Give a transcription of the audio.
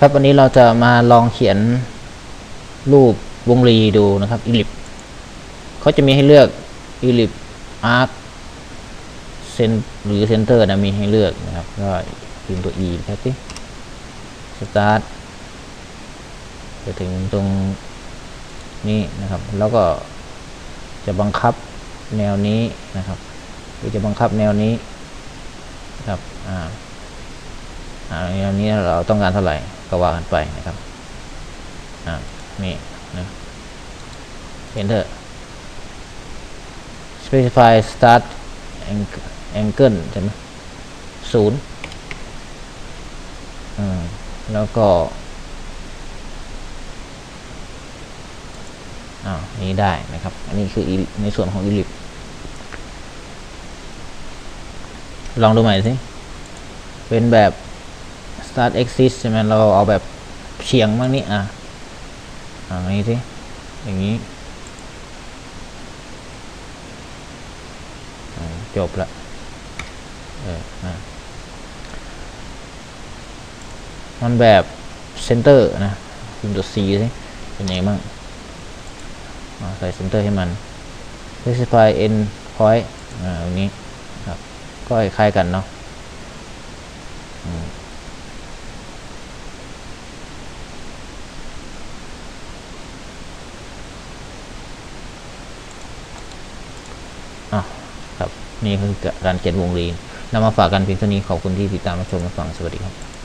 ครับวันนี้เราจะมาลองเขียนรูปวงรีดูนะครับอีลิปเขาจะมีให้เลือกอีลิปอาร์คเซนหรือเซนเตอร์นะมีให้เลือกนะครับ ก็พิมพ์ตัว e ครับที่สตาร์ทจะถึงตรงนี้นะครับ แล้วก็จะบังคับแนวนี้นะครับหรือจะบังคับแนวนี้นะครับอ่าอ่าอันนี้เราต้องการเท่าไหร่ ก็ว่ากันไปนะครับอ่านี่นะ enter specify start angle ใช่ไหมศูนย์แล้วก็อ้าวนี้ได้นะครับ อันนี้คือในส่วนของ ellipse ลองดูใหม่สิ เป็นแบบ start axis ใช่ไหมเราเอาแบบเฉียงบ้างนี่อะอ่านี้สิอย่างนี้ จบละเอออะมันแบบ center นะพิมพ์ตัว C สิเป็นยังไงบ้างอ่าใส่ center ให้มัน specify end point อ่าตรงนี้ครับก็คล้ายกันเนาะอืม อะ ครับ นี่คือการเขียนวงรีนำมาฝากกันเพียงเท่านี้ขอบคุณที่ติดตามมาชมมาฟังสวัสดีครับ